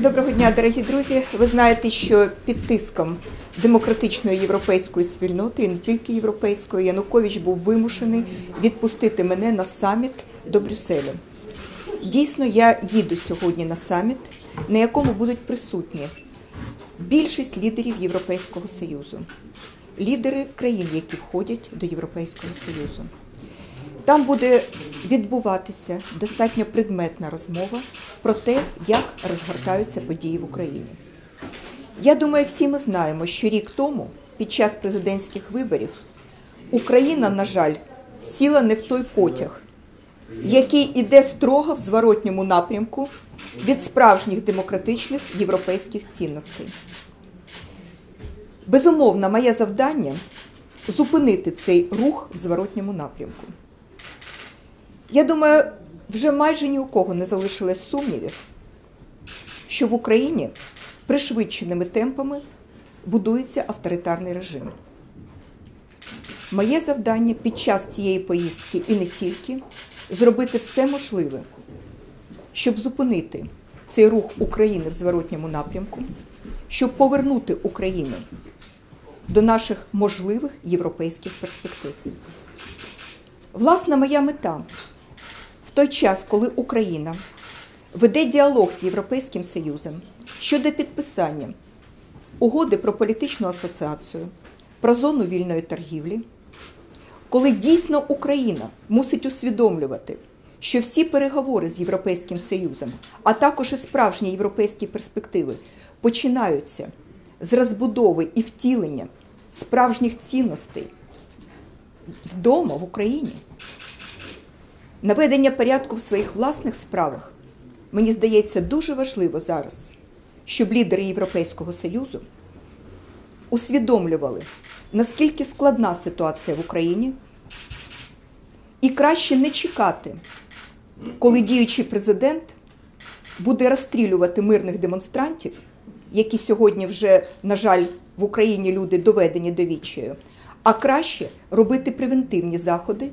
Доброго дня, дорогі друзі. Ви знаєте, що під тиском демократичної європейської спільноти, і не тільки європейської, Янукович був вимушений відпустити мене на саміт до Брюсселю. Дійсно, я їду сьогодні на саміт, на якому будуть присутні більшість лідерів Європейського Союзу, лідери країн, які входять до Європейського Союзу. Там буде відбуватися достатньо предметна розмова про те, як розгортаються події в Україні. Я думаю, всі ми знаємо, що рік тому, під час президентських виборів, Україна, на жаль, сіла не в той потяг, який іде строго в зворотньому напрямку від справжніх демократичних європейських цінностей. Безумовно, моє завдання зупинити цей рух в зворотньому напрямку. Я думаю, вже майже ні у кого не залишилось сумнівів, що в Україні пришвидшеними темпами будується авторитарний режим. Моє завдання під час цієї поїздки і не тільки зробити все можливе, щоб зупинити цей рух України в зворотньому напрямку, щоб повернути Україну до наших можливих європейських перспектив. Власна моя мета той час, коли Україна веде діалог з Європейським Союзом щодо підписання угоди про політичну асоціацію, про зону вільної торгівлі, коли дійсно Україна мусить усвідомлювати, що всі переговори з Європейським Союзом, а також і справжні європейські перспективи, починаються з розбудови і втілення справжніх цінностей вдома в Україні. Наведення порядку в своїх власних справах, мені здається, дуже важливо зараз, щоб лідери Європейського Союзу усвідомлювали, наскільки складна ситуація в Україні, і краще не чекати, коли діючий президент буде розстрілювати мирних демонстрантів, які сьогодні вже, на жаль, в Україні люди доведені до відчаю, а краще робити превентивні заходи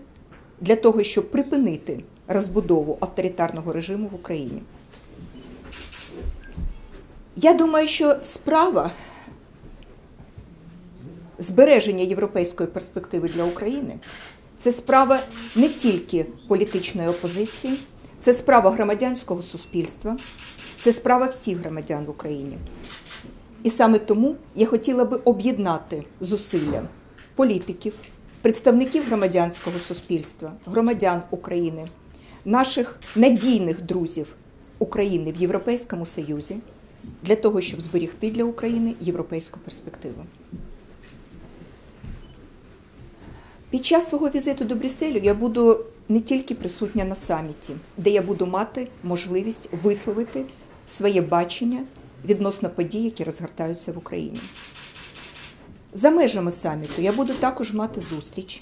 для того, щоб припинити розбудову авторитарного режиму в Україні. Я думаю, що справа збереження європейської перспективи для України це справа не тільки політичної опозиції, це справа громадянського суспільства, це справа всіх громадян в Україні. І саме тому я хотіла би об'єднати зусилля політиків, представників громадянського суспільства, громадян України, наших надійних друзів України в Європейському Союзі для того, щоб зберігти для України європейську перспективу. Під час свого візиту до Брюсселю я буду не тільки присутня на саміті, де я буду мати можливість висловити своє бачення відносно подій, які розгортаються в Україні. За межами саміту я буду також мати зустріч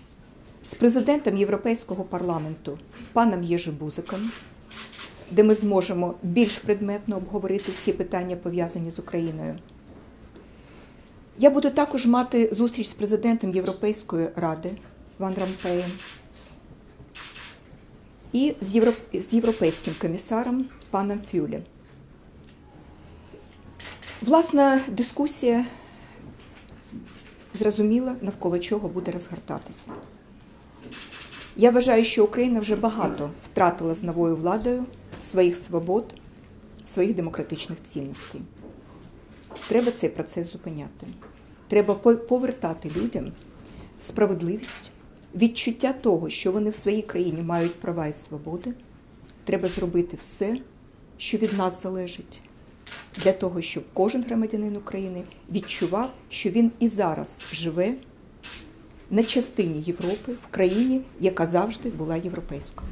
з президентом Європейського парламенту паном Єжи Бузиком, де ми зможемо більш предметно обговорити всі питання, пов'язані з Україною. Я буду також мати зустріч з президентом Європейської ради Ван Рампеєм і з, європ... з європейським комісаром паном Фюлі. Власна дискусія зрозуміла, навколо чого буде розгортатися. Я вважаю, що Україна вже багато втратила з новою владою своїх свобод, своїх демократичних цінностей. Треба цей процес зупиняти. Треба повертати людям справедливість, відчуття того, що вони в своїй країні мають права і свободи. Треба зробити все, що від нас залежить для того, щоб кожен громадянин України відчував, що він і зараз живе на частині Європи в країні, яка завжди була європейською.